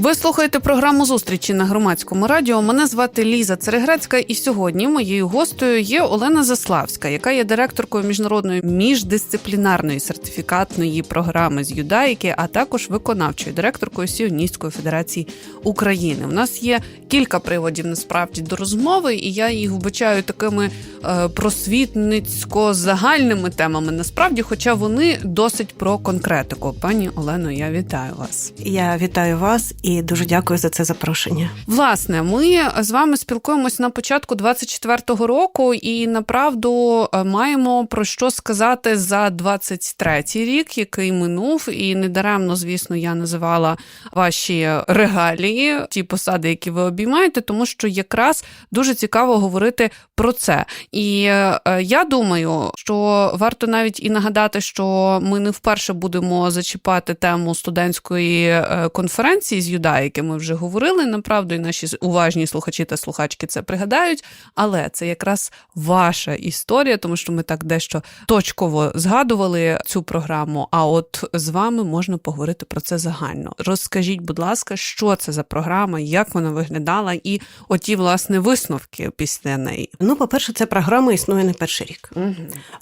Ви слухаєте програму зустрічі на громадському радіо. Мене звати Ліза Цереграцька, і сьогодні моєю гостею є Олена Заславська, яка є директоркою міжнародної міждисциплінарної сертифікатної програми з юдаїки, а також виконавчою директоркою Сіоністської федерації України. У нас є кілька приводів насправді до розмови, і я їх вбачаю такими е, просвітницько-загальними темами. Насправді, хоча вони досить про конкретику. Пані Олено, я вітаю вас. Я вітаю вас і дуже дякую за це запрошення. Власне, ми з вами спілкуємось на початку 24-го року, і направду е, маємо про що сказати за 23-й рік, який минув, і недаремно, звісно, я називала ваші регалії, ті посади, які ви обіймаєте, тому що якраз дуже цікаво говорити про це. І е, я думаю, що варто навіть і нагадати, що ми не вперше будемо зачіпати тему студентської е, конференції з юдаїки. Ми вже говорили направду, і наші уважні слухачі та слухачки це пригадають. Але це якраз ваша історія, тому що ми так дещо точково згадували цю програму. А от з вами можна поговорити про це загально. Розкажіть, будь ласка, що це за програма, як вона виглядала, і оті власне висновки після неї. Ну, по-перше, ця програма існує не перший рік. Угу.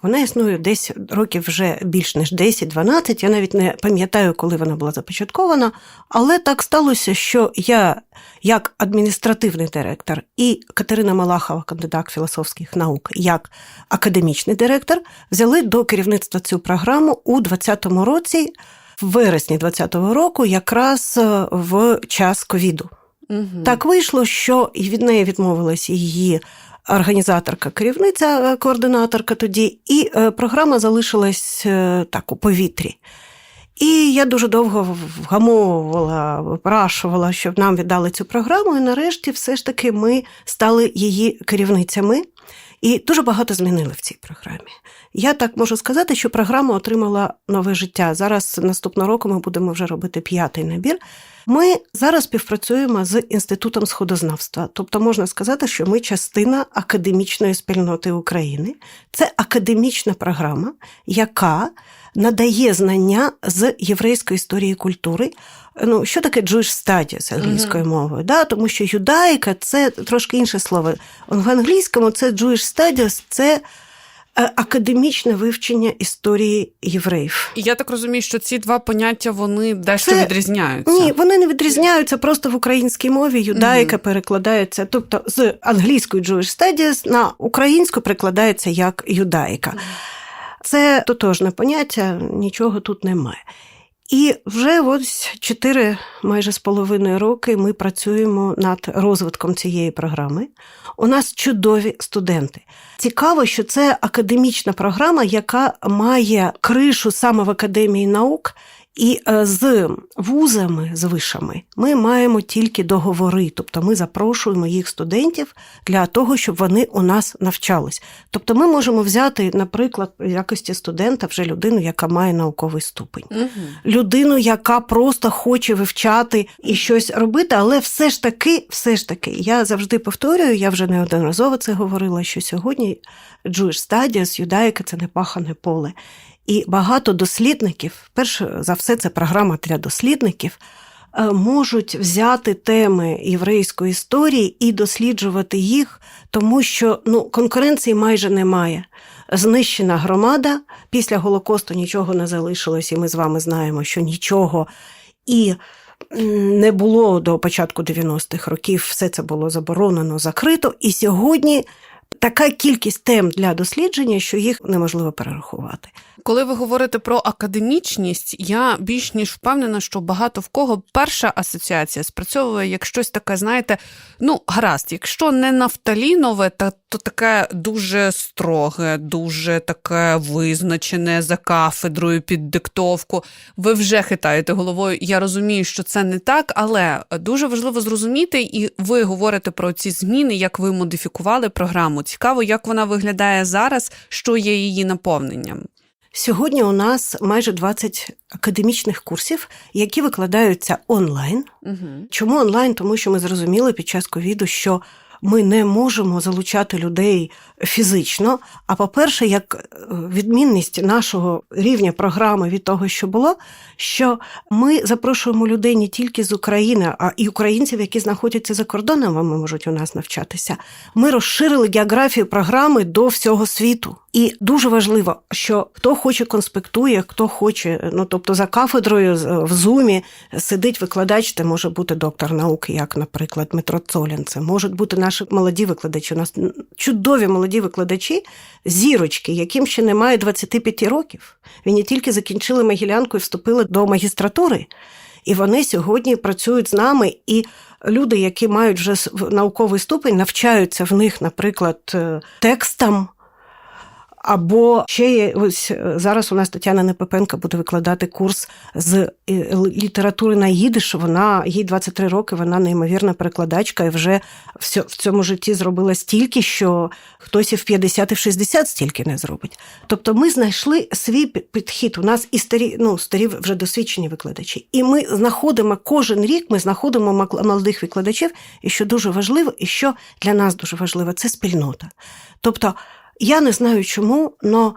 Вона існує десь років вже більш ніж 10-12. Я навіть не пам'ятаю, коли вона була започаткована, але так сталося, що я, як адміністративний директор, і Катерина Малахова, кандидат філософських наук, як академічний директор, взяли до керівництва цю програму у 2020 році, в вересні 2020 року, якраз е, в час ковіду. Угу. Так вийшло, що від неї відмовилася її організаторка, керівниця, е, координаторка тоді, і е, програма залишилась так у повітрі. І я дуже довго вгамовувала, випрашувала, щоб нам віддали цю програму. І нарешті, все ж таки, ми стали її керівницями. І дуже багато змінили в цій програмі. Я так можу сказати, що програма отримала нове життя. Зараз наступного року ми будемо вже робити п'ятий набір. Ми зараз співпрацюємо з інститутом сходознавства, тобто можна сказати, що ми частина академічної спільноти України. Це академічна програма, яка надає знання з єврейської історії і культури. Ну, що таке Jewish Studies англійською uh-huh. мовою? Да? Тому що юдаїка це трошки інше слово. В англійському це Jewish Studies – це академічне вивчення історії євреїв. І я так розумію, що ці два поняття вони дещо Це... відрізняються. Ні, вони не відрізняються. Просто в українській мові юдаїка угу. перекладається, тобто з англійської Jewish Studies на українську перекладається як юдаїка. Це тотожне поняття, нічого тут немає. І вже ось чотири майже з половиною роки ми працюємо над розвитком цієї програми. У нас чудові студенти. Цікаво, що це академічна програма, яка має кришу саме в академії наук. І з вузами, з вишами, ми маємо тільки договори, тобто ми запрошуємо їх студентів для того, щоб вони у нас навчались. Тобто ми можемо взяти, наприклад, в якості студента вже людину, яка має науковий ступень, угу. людину, яка просто хоче вивчати і щось робити, але все ж таки, все ж таки, я завжди повторюю, я вже неодноразово це говорила, що сьогодні Jewish Studies, юдаїка це не пахане поле. І багато дослідників, перш за все, це програма для дослідників, можуть взяти теми єврейської історії і досліджувати їх, тому що ну, конкуренції майже немає. Знищена громада, після Голокосту нічого не залишилось, і ми з вами знаємо, що нічого і не було до початку 90-х років, все це було заборонено, закрито. І сьогодні така кількість тем для дослідження, що їх неможливо перерахувати. Коли ви говорите про академічність, я більш ніж впевнена, що багато в кого перша асоціація спрацьовує як щось таке, знаєте, ну гаразд, якщо не нафталінове, то, то таке дуже строге, дуже таке визначене за кафедрою під диктовку. Ви вже хитаєте головою. Я розумію, що це не так, але дуже важливо зрозуміти, і ви говорите про ці зміни, як ви модифікували програму. Цікаво, як вона виглядає зараз, що є її наповненням. Сьогодні у нас майже 20 академічних курсів, які викладаються онлайн. Угу. Чому онлайн? Тому що ми зрозуміли під час ковіду, що ми не можемо залучати людей фізично. А по-перше, як е, відмінність нашого рівня програми від того, що було, що ми запрошуємо людей не тільки з України, а і українців, які знаходяться за кордоном, вони можуть у нас навчатися. Ми розширили географію програми до всього світу. І дуже важливо, що хто хоче конспектує, хто хоче, ну тобто за кафедрою в зумі сидить викладач, це може бути доктор наук, як, наприклад, Дмитро Цолін. Це можуть бути наші молоді викладачі. У нас чудові молоді викладачі, зірочки, яким ще немає 25 років. Вони тільки закінчили Могилянку і вступили до магістратури. І вони сьогодні працюють з нами. І люди, які мають вже науковий ступень, навчаються в них, наприклад, е, текстам. Або ще є ось е, зараз у нас Тетяна Непепенка буде викладати курс з е, літератури на їдиш. Вона їй 23 роки, вона неймовірна перекладачка і вже в цьому житті зробила стільки, що хтось і в 50, і в 60 стільки не зробить. Тобто ми знайшли свій підхід. У нас і старі, ну, старі вже досвідчені викладачі. І ми знаходимо кожен рік, ми знаходимо молодих викладачів, і що дуже важливо, і що для нас дуже важливо, це спільнота. Тобто, я не знаю чому, але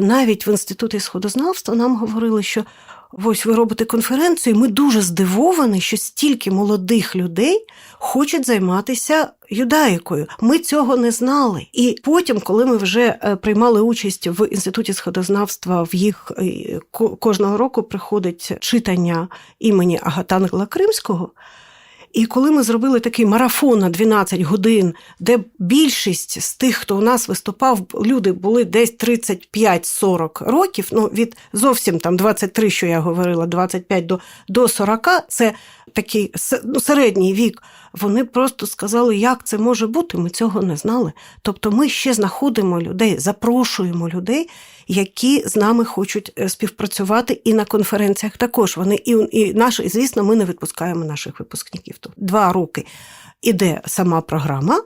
навіть в інституті сходознавства нам говорили, що ось ви робите конференцію, і ми дуже здивовані, що стільки молодих людей хочуть займатися юдаїкою. Ми цього не знали. І потім, коли ми вже е, приймали участь в інституті сходознавства, в їх е, кожного року приходить читання імені Агатангела Кримського. І коли ми зробили такий марафон на 12 годин, де більшість з тих, хто у нас виступав, люди були десь 35-40 років, ну від зовсім там 23, що я говорила, 25 до, до 40, це такий ну, середній вік. Вони просто сказали, як це може бути, ми цього не знали. Тобто ми ще знаходимо людей, запрошуємо людей, які з нами хочуть е, співпрацювати, і на конференціях також. Вони і, і наш, і звісно, ми не відпускаємо наших випускників. Два роки іде сама програма,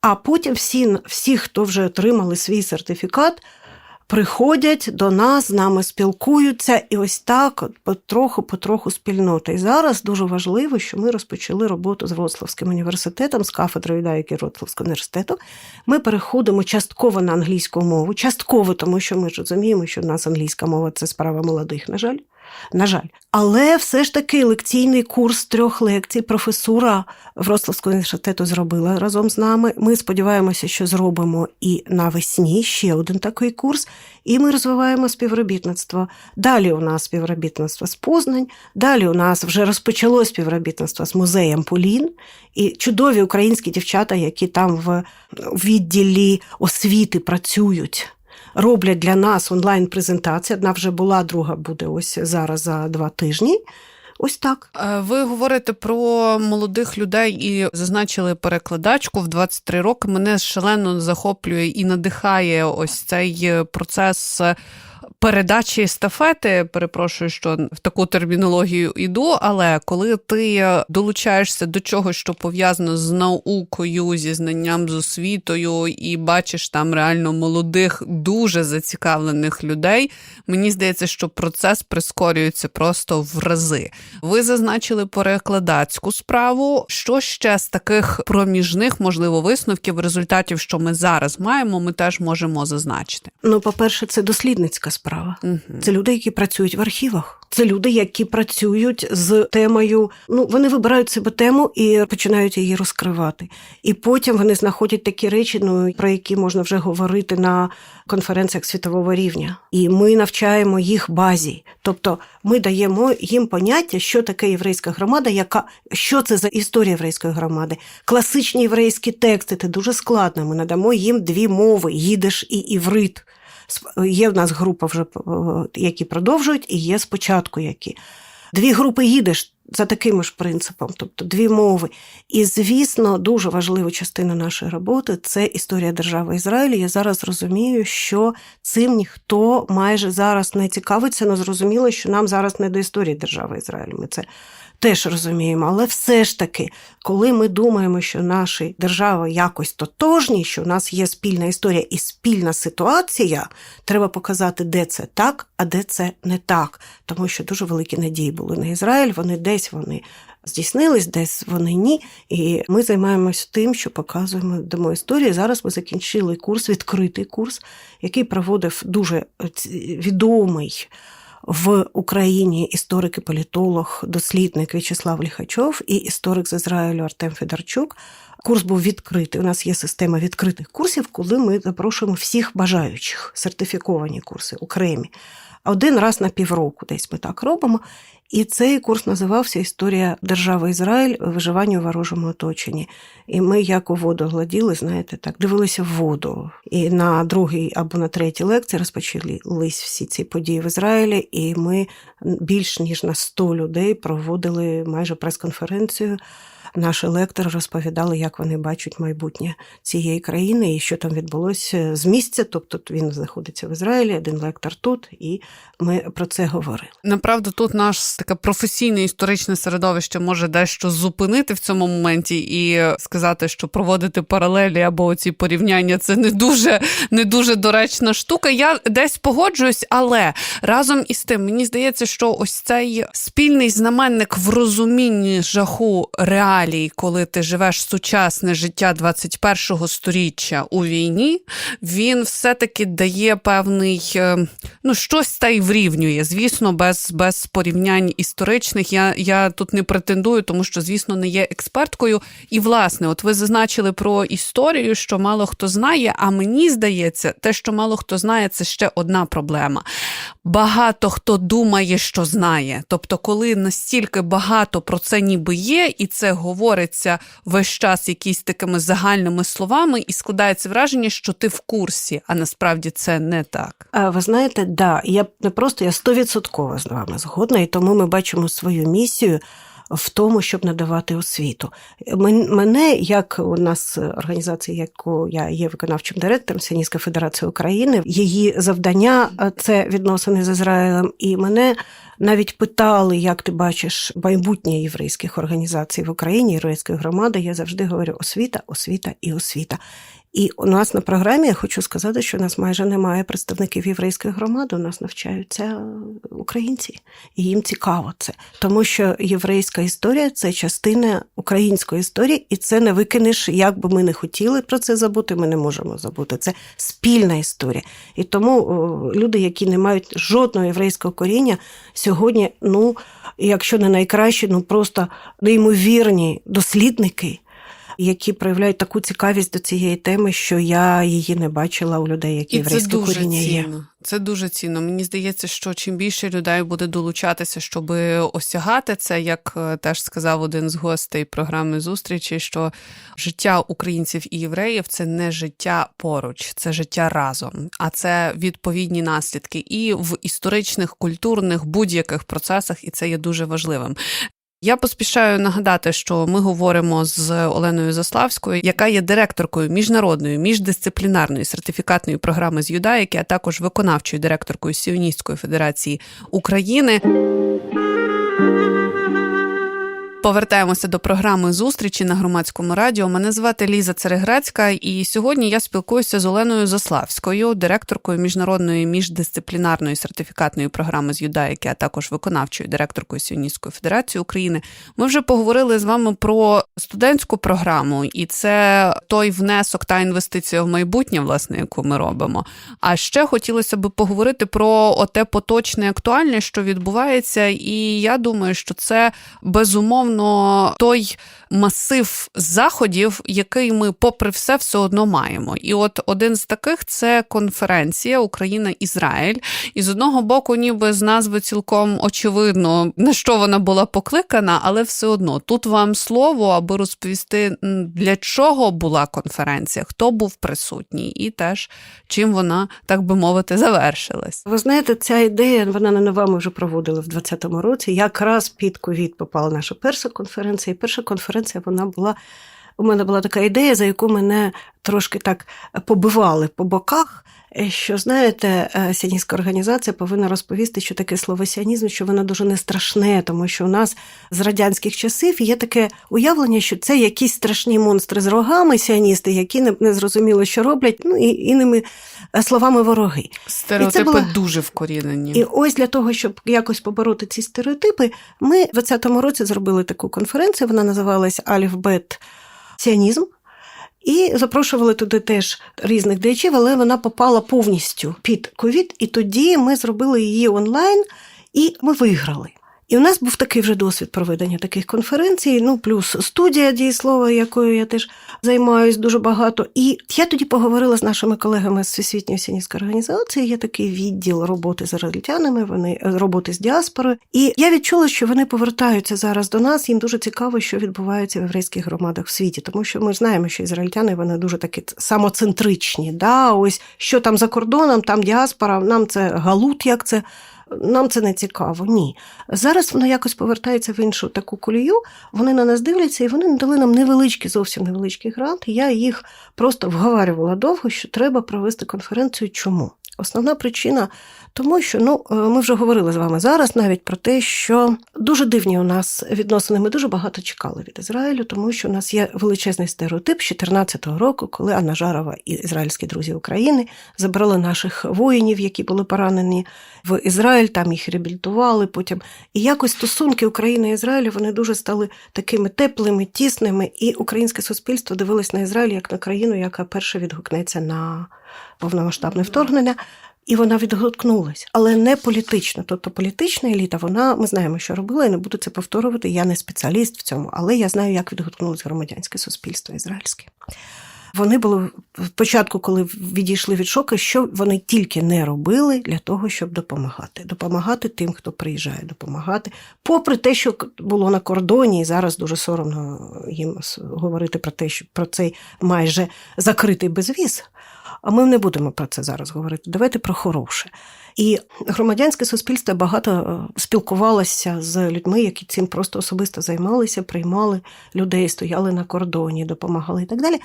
а потім всі, всі, хто вже отримали свій сертифікат, приходять до нас, з нами спілкуються, і ось так потроху-потроху спільнота. І зараз дуже важливо, що ми розпочали роботу з Вроцлавським університетом, з кафедрою юдаїки Вроцлавського університету. Ми переходимо частково на англійську мову, частково, тому що ми ж розуміємо, що в нас англійська мова це справа молодих, на жаль. На жаль, але все ж таки лекційний курс трьох лекцій професура Вроцлавського університету зробила разом з нами. Ми сподіваємося, що зробимо і навесні ще один такий курс, і ми розвиваємо співробітництво. Далі у нас співробітництво з Познань, далі у нас вже розпочалось співробітництво з музеєм Полін і чудові українські дівчата, які там в відділі освіти працюють роблять для нас онлайн-презентації. Одна вже була, друга буде ось зараз за два тижні. Ось так. Е, Ви говорите про молодих людей і зазначили перекладачку в 23 роки. Мене шалено захоплює і надихає ось цей е, процес. Передачі естафети, перепрошую, що в таку термінологію йду, але коли ти долучаєшся до чогось, що пов'язано з наукою, зі знанням з освітою, і бачиш там реально молодих, дуже зацікавлених людей, мені здається, що процес прискорюється просто в рази. Ви зазначили перекладацьку справу. Що ще з таких проміжних, можливо, висновків, результатів, що ми зараз маємо, ми теж можемо зазначити. Ну, по-перше, це дослідницька справа. Угу. Це люди, які працюють в архівах. Це люди, які працюють з темою. Ну, вони вибирають себе тему і починають її розкривати. І потім вони знаходять такі речі, ну про які можна вже говорити на конференціях світового рівня. І ми навчаємо їх базі. Тобто ми даємо їм поняття, що таке єврейська громада, яка що це за історія єврейської громади. Класичні єврейські тексти це дуже складно. Ми надамо їм дві мови: їдиш і іврит. Є в нас група вже, е, які продовжують, і є спочатку які. Дві групи їдеш за таким ж принципом, тобто дві мови. І, звісно, дуже важлива частина нашої роботи це історія держави Ізраїль. Я зараз розумію, що цим ніхто майже зараз не цікавиться, але зрозуміло, що нам зараз не до історії держави Ізраїль. Ми це теж розуміємо. Але все ж таки, коли ми думаємо, що наші держави якось тотожні, що у нас є спільна історія і спільна ситуація, треба показати, де це так, а де це не так. Тому що дуже великі надії були на Ізраїль. Вони десь вони здійснились, десь вони ні. І ми займаємось тим, що показуємо дамо історії. Зараз ми закінчили курс, відкритий курс, який проводив дуже е, відомий в Україні історик і політолог, дослідник В'ячеслав Ліхачов і історик з Ізраїлю Артем Федорчук. Курс був відкритий. У нас є система відкритих курсів, коли ми запрошуємо всіх бажаючих сертифіковані курси окремі. Один раз на півроку десь ми так робимо. І цей курс називався Історія держави Ізраїль виживання у ворожому оточенні. І ми як у воду гладіли, знаєте, так, дивилися в воду. І на другій або на третій лекції розпочались всі ці події в Ізраїлі, і ми більш ніж на 100 людей проводили майже прес-конференцію. Наші лектори розповідали, як вони бачать майбутнє цієї країни і що там відбулося з місця. Тобто він знаходиться в Ізраїлі, один лектор тут, і ми про це говорили. Направду, тут наш таке професійне історичне середовище може дещо зупинити в цьому моменті і сказати, що проводити паралелі або ці порівняння це не дуже, не дуже доречна штука. Я десь погоджуюсь, але разом із тим мені здається, що ось цей спільний знаменник в розумінні жаху реалій, коли ти живеш сучасне життя 21-го сторіччя у війні, він все-таки дає певний е, ну щось та й врівнює. Звісно, без, без порівнянь історичних. Я, я тут не претендую, тому що, звісно, не є експерткою. І власне, от ви зазначили про історію, що мало хто знає. А мені здається, те, що мало хто знає, це ще одна проблема. Багато хто думає, що знає. Тобто, коли настільки багато про це ніби є, і це говориться весь час якісь такими загальними словами, і складається враження, що ти в курсі, а насправді це не так. Ви знаєте, да, я не просто я стовідсотково з вами згодна, і тому ми бачимо свою місію. В тому, щоб надавати освіту. Мене, як у нас організація, яку я є виконавчим директором Сіоністська Федерація України, її завдання е, це відносини з Ізраїлем. І мене навіть питали, як ти бачиш майбутнє єврейських організацій в Україні, єврейської громади. Я завжди говорю освіта, освіта і освіта. І у нас на програмі я хочу сказати, що у нас майже немає представників єврейської громади. У нас навчаються українці, і їм цікаво це, тому що єврейська історія це частина української історії, і це не викинеш, як би ми не хотіли про це забути. Ми не можемо забути. Це спільна історія. І тому о, люди, які не мають жодного єврейського коріння, сьогодні, ну якщо не найкращі, ну просто неймовірні дослідники які проявляють таку цікавість до цієї теми, що я її не бачила у людей, які єврейське коріння є. Це дуже цінно. Мені здається, що чим більше людей буде долучатися, щоб осягати це, як е, теж сказав один з гостей програми зустрічі, що життя українців і євреїв це не життя поруч, це життя разом, а це відповідні наслідки і в історичних, культурних будь-яких процесах, і це є дуже важливим. Я поспішаю нагадати, що ми говоримо з Оленою Заславською, яка є директоркою міжнародної міждисциплінарної сертифікатної програми з юдаїки, а також виконавчою директоркою Сіоністської федерації України. Повертаємося до програми зустрічі на громадському радіо. Мене звати Ліза Цереграцька, і сьогодні я спілкуюся з Оленою Заславською, директоркою міжнародної міждисциплінарної сертифікатної програми з юдаїки, а також виконавчою директоркою Сіоністської федерації України. Ми вже поговорили з вами про студентську програму, і це той внесок та інвестиція в майбутнє, власне, яку ми робимо. А ще хотілося б поговорити про оте поточне актуальне, що відбувається, і я думаю, що це безумовно той масив заходів, який ми, попри все, все одно маємо. І от один з таких це конференція Україна-Ізраїль. І з одного боку, ніби з назви цілком очевидно, на що вона була покликана, але все одно тут вам слово, аби розповісти, для чого була конференція, хто був присутній, і теж чим вона, так би мовити, завершилась. Ви знаєте, ця ідея вона не нова. Ми вже проводили в 2020 році. Якраз під ковід попала наша перша конференція. І перша конференція вона була у мене була така ідея, за яку мене трошки так побивали по боках. е, Що знаєте, е, сіоністська організація повинна розповісти, що таке слово сіонізм, що воно дуже не страшне, тому що у нас з радянських часів є таке уявлення, що це якісь страшні монстри з рогами, сіоністи, які не, не зрозуміло, що роблять, ну і іними е, словами вороги. Стереотипи була- дуже вкорінені. І ось для того, щоб якось побороти ці стереотипи, ми в 2020 році зробили таку конференцію. Вона називалась Альфбет Сіонізм. І запрошували туди теж різних діячів, але вона попала повністю під ковід. І тоді ми зробили її онлайн і ми виграли. І у нас був такий вже досвід проведення таких конференцій, ну плюс студія дієслова, якою я теж займаюсь дуже багато. І я тоді поговорила з нашими колегами з Всесвітньої сіністської організації. Є такий відділ роботи з ізраїльтянами, вони роботи з діаспорою. І я відчула, що вони повертаються зараз до нас. Їм дуже цікаво, що відбувається в єврейських громадах в світі, тому що ми знаємо, що ізраїльтяни вони дуже такі самоцентричні. Да? Ось що там за кордоном, там діаспора, нам це галут, як це. Нам це не цікаво, ні. Зараз воно якось повертається в іншу таку колію. Вони на нас дивляться, і вони надали нам невеличкі, зовсім невеличкі гранти. Я їх просто вговарювала довго, що треба провести конференцію. Чому? Основна причина тому, що ну е, ми вже говорили з вами зараз навіть про те, що дуже дивні у нас відносини. Ми дуже багато чекали від Ізраїлю, тому що у нас є величезний стереотип з 2014 року, коли Анна Жарова і ізраїльські друзі України забрали наших воїнів, які були поранені в Ізраїль, там їх реабілітували потім. І якось стосунки України і Ізраїлю вони дуже стали такими теплими, тісними, і українське суспільство дивилось на Ізраїль як на країну, яка перша відгукнеться на повномасштабне вторгнення. І вона відгукнулась, але не політично. Тобто політична еліта, вона ми знаємо, що робила, і не буду це повторювати. Я не спеціаліст в цьому, але я знаю, як відгукнулось громадянське суспільство ізраїльське. Вони були спочатку, коли відійшли від шоку, що вони тільки не робили для того, щоб допомагати. Допомагати тим, хто приїжджає, допомагати. Попри те, що було на кордоні, і зараз дуже соромно їм говорити про те, що про цей майже закритий безвіз. А ми не будемо про це зараз говорити. Давайте про хороше. І громадянське суспільство багато е, спілкувалося з людьми, які цим просто особисто займалися, приймали людей, стояли на кордоні, допомагали і так далі.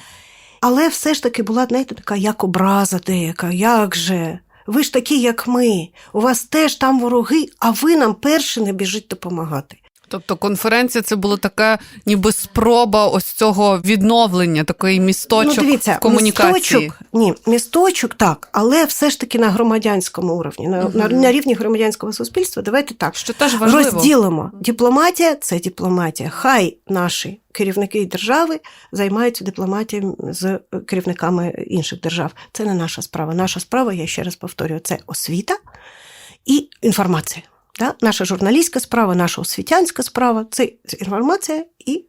Але все ж таки була, знаєте, така як образа деяка, як же? Ви ж такі, як ми. У вас теж там вороги, а ви нам перші не біжить допомагати. Тобто конференція це була така, ніби спроба ось цього відновлення, такий місточок ну, дивіться, в комунікації. Місточок, ні, місточок так, але все ж таки на громадянському уровні, на, Мгм. на, на рівні громадянського суспільства. Давайте так. Що теж важливо. Розділимо. Дипломатія це дипломатія. Хай наші керівники держави займаються дипломатією з керівниками інших держав. Це не наша справа. Наша справа, я ще раз повторюю, це освіта і інформація. Да? Наша журналістська справа, наша освітянська справа це інформація і.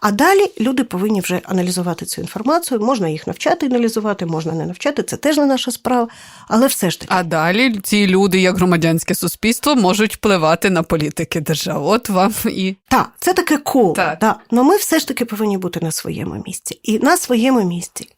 А далі люди повинні вже аналізувати цю інформацію. Можна їх навчати аналізувати, можна не навчати. Це теж не наша справа. Але все ж таки, А далі ці люди, як громадянське суспільство, можуть впливати на політики держав. От вам і Так, це таке коло. Так. Да. Но ми все ж таки повинні бути на своєму місці. І на своєму місці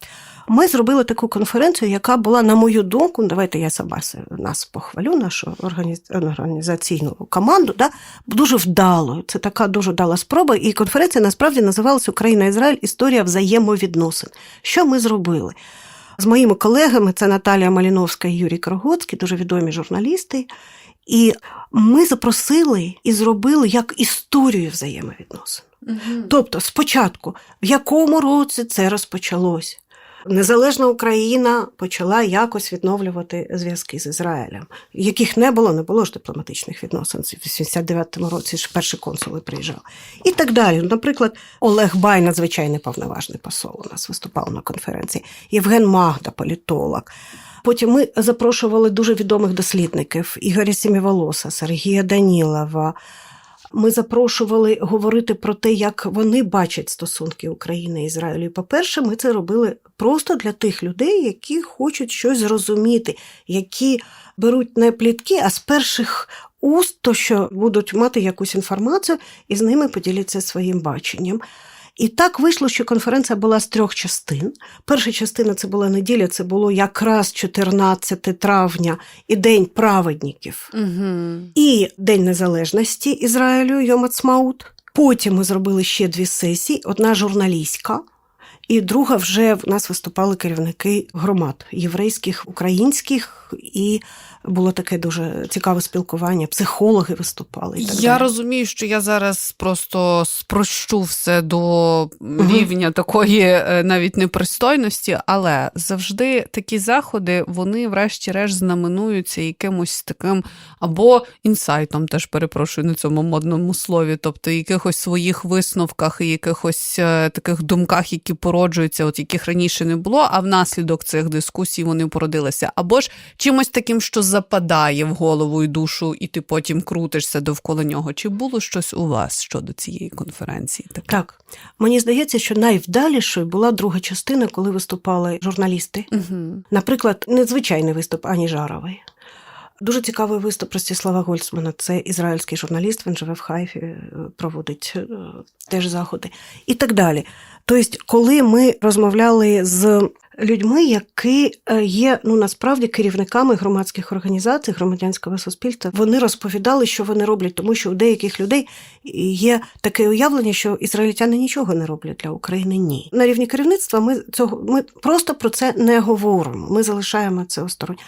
ми зробили таку конференцію, яка була, на мою думку, ну, давайте я сама нас похвалю, нашу організ- організаційну команду, да, дуже вдалою. Це така дуже вдала спроба. І конференція насправді називалася Україна-Ізраїль Історія взаємовідносин. Що ми зробили? З моїми колегами, це Наталія Маліновська і Юрій Крогоцький, дуже відомі журналісти. І ми запросили і зробили як історію взаємовідносин. Тобто, спочатку, в якому році це розпочалось? Незалежна Україна почала якось відновлювати зв'язки з Ізраїлем, яких не було, не було ж дипломатичних відносин. В 89-му році ж перші консули приїжджали. І так далі. Наприклад, Олег Бай, надзвичайний повноважний посол, у нас виступав на конференції, Євген Магда, політолог. Потім ми запрошували дуже відомих дослідників Ігоря Сіміволоса, Сергія Данілова. Ми запрошували говорити про те, як вони бачать стосунки України і Ізраїлю. По-перше, ми це робили просто для тих людей, які хочуть щось зрозуміти, які беруть не плітки, а з перших уст, то що будуть мати якусь інформацію і з ними поділяться своїм баченням. І так вийшло, що конференція була з трьох частин. Перша частина це була неділя, це було якраз 14 травня і День праведників угу. і День Незалежності Ізраїлю Йом Ацмаут. Потім ми зробили ще дві сесії: одна журналістська, І друга вже в нас виступали керівники громад єврейських, українських, і було таке дуже цікаве спілкування. Психологи виступали. І так Я далі. розумію, що я зараз просто спрощу все до рівня такої е, навіть непристойності, але завжди такі заходи, вони, врешті-решт, знаменуються якимось таким або інсайтом, теж перепрошую на цьому модному слові, тобто якихось своїх висновках і якихось е, таких думках, які породжуються, от яких раніше не було, а внаслідок цих дискусій вони породилися, або ж чимось таким, що западає в голову і душу, і ти потім крутишся довкола нього. Чи було щось у вас щодо цієї конференції? Таке? Так, мені здається, що найвдалішою була друга частина, коли виступали журналісти. Угу. Наприклад, незвичайний виступ Ані Жарової. Дуже цікавий виступ Ростислава Гольцмана. Це ізраїльський журналіст, він живе в Хайфі, е, проводить е, теж заходи і так далі. Тобто, коли ми розмовляли з людьми, які е, є ну насправді керівниками громадських організацій, громадянського суспільства, вони розповідали, що вони роблять, тому що у деяких людей є таке уявлення, що ізраїльтяни нічого не роблять для України. Ні, на рівні керівництва ми цього ми просто про це не говоримо. Ми залишаємо це осторонь.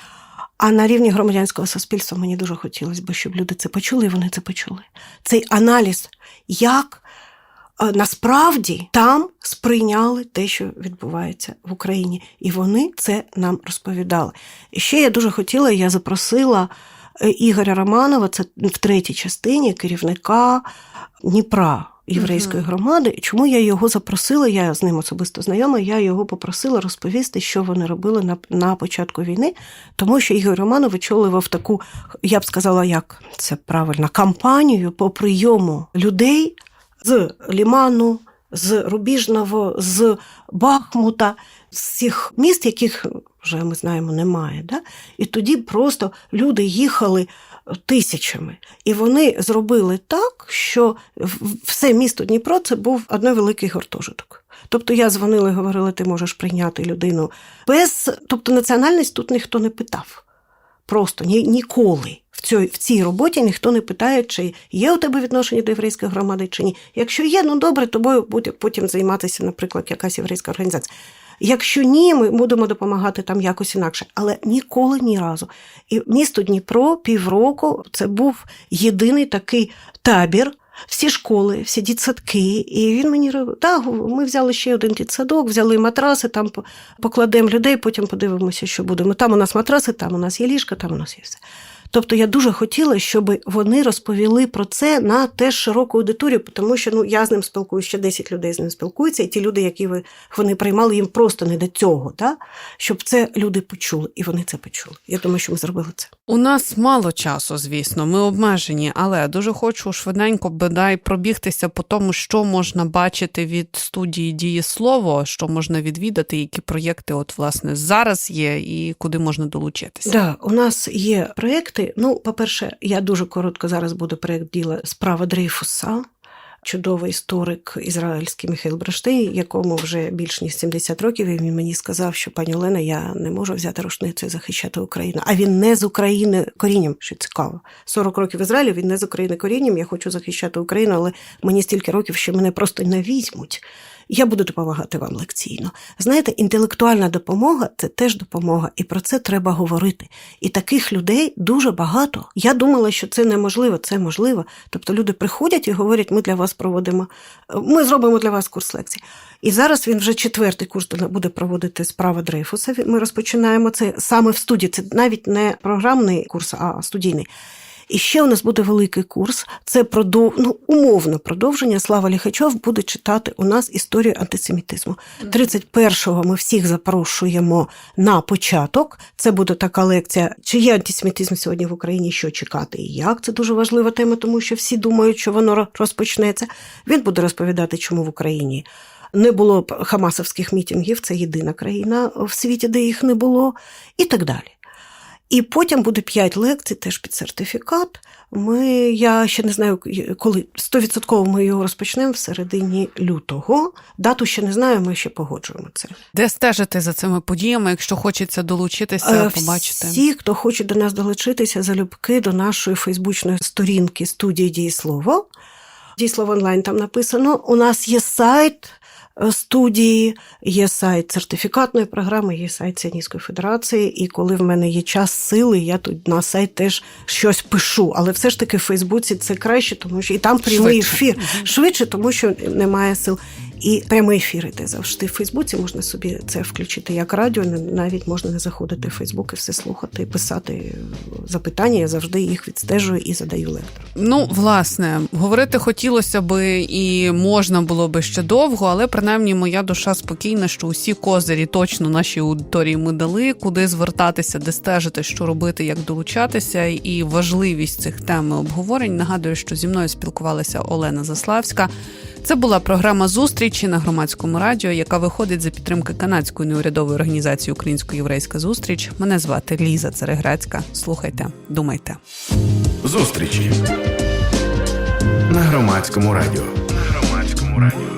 А на рівні громадянського суспільства мені дуже хотілося б, щоб люди це почули, і вони це почули. Цей аналіз, як е, насправді там сприйняли те, що відбувається в Україні, і вони це нам розповідали. І ще я дуже хотіла, я запросила е, Ігоря Романова, це в третій частині керівника Дніпра. Єврейської громади, І чому я його запросила? Я з ним особисто знайома. Я його попросила розповісти, що вони робили на, на початку війни, тому що Ігор Романов очолював таку, я б сказала, як це правильно, кампанію по прийому людей з Ліману, з Рубіжного, з Бахмута, з всіх міст, яких вже ми знаємо, немає. Да? І тоді просто люди їхали тисячами. І вони зробили так, що все місто Дніпро це був один великий гуртожиток. Тобто я дзвонила і говорила, ти можеш прийняти людину без. Тобто національність тут ніхто не питав. Просто ні, ніколи. В цій, в цій роботі ніхто не питає, чи є у тебе відношення до єврейської громади, чи ні. Якщо є, ну добре, тобою буде потім займатися, наприклад, якась єврейська організація. Якщо ні, ми будемо допомагати там якось інакше, але ніколи ні разу. І місто Дніпро півроку це був єдиний такий табір. Всі школи, всі дітсадки. І він мені так, ми взяли ще один дітсадок, взяли матраси, там покладемо людей, потім подивимося, що будемо. Там у нас матраси, там у нас є ліжка, там у нас є все. Тобто я дуже хотіла, щоб вони розповіли про це на теж широку аудиторію, тому що ну, я з ним спілкуюся, ще 10 людей з ним спілкуються, і ті люди, які ви, вони приймали, їм просто не до цього, та? щоб це люди почули, і вони це почули. Я думаю, що ми зробили це. У нас мало часу, звісно, ми обмежені, але дуже хочу швиденько бодай пробігтися по тому, що можна бачити від студії Дієслово, що можна відвідати, які проєкти от власне зараз є, і куди можна долучитися. Да, у нас є проєкти. Ну, по-перше, я дуже коротко зараз буду діла справа Дрейфуса. Чудовий історик ізраїльський Михайло Браштей, якому вже більш ніж 70 років, і він мені сказав, що пані Олена, я не можу взяти рушницю і захищати Україну. А він не з України корінням, що цікаво. 40 років в Ізраїлі, він не з України корінням. Я хочу захищати Україну, але мені стільки років, що мене просто не візьмуть. Я буду допомагати вам лекційно. Знаєте, інтелектуальна допомога це теж допомога, і про це треба говорити. І таких людей дуже багато. Я думала, що це неможливо, це можливо. Тобто люди приходять і говорять, ми для вас проводимо, ми зробимо для вас курс лекцій. І зараз він вже четвертий курс буде проводити справа Дрейфуса. Ми розпочинаємо це саме в студії. Це навіть не програмний курс, а студійний. І ще у нас буде великий курс. Це продов... ну, умовне продовження. Слава Ліхачов буде читати у нас історію антисемітизму. 31-го ми всіх запрошуємо на початок. Це буде така лекція, чи є антисемітизм сьогодні в Україні, що чекати і як. Це дуже важлива тема, тому що всі думають, що воно розпочнеться. Він буде розповідати, чому в Україні. Не було хамасовських мітингів, це єдина країна в світі, де їх не було, і так далі. І потім буде 5 лекцій, теж під сертифікат. Ми, я ще не знаю, коли 100% ми його розпочнемо в середині лютого. Дату ще не знаю, ми ще погоджуємо це. Де стежити за цими подіями, якщо хочеться долучитися, Е, побачити? Всі, хто хоче до нас долучитися, залюбки до нашої фейсбучної сторінки студії Дієслово. Дієслово онлайн там написано. У нас є сайт студії, є сайт сертифікатної програми, є сайт Сіанійської федерації. І коли в мене є час, сили, я тут на сайт теж щось пишу. Але все ж таки в Фейсбуці це краще, тому що і там прямий ефір швидше, тому що немає сил. І прямий ефір іде завжди в Фейсбуці. Можна собі це включити як радіо. Навіть можна не заходити в Фейсбук і все слухати, писати запитання. Я завжди їх відстежую і задаю лектору. Ну, власне, говорити хотілося би і можна було би ще довго, але принаймні моя душа спокійна, що усі козирі точно нашій аудиторії ми дали, куди звертатися, де стежити, що робити, як долучатися, і важливість цих тем обговорень. Нагадую, що зі мною спілкувалася Олена Заславська. Це була програма зустрічі на громадському радіо, яка виходить за підтримки канадської неурядової організації Українсько-єврейська зустріч. Мене звати Ліза Цереграцька. Слухайте, думайте. Зустрічі на громадському радіо. На громадському радіо.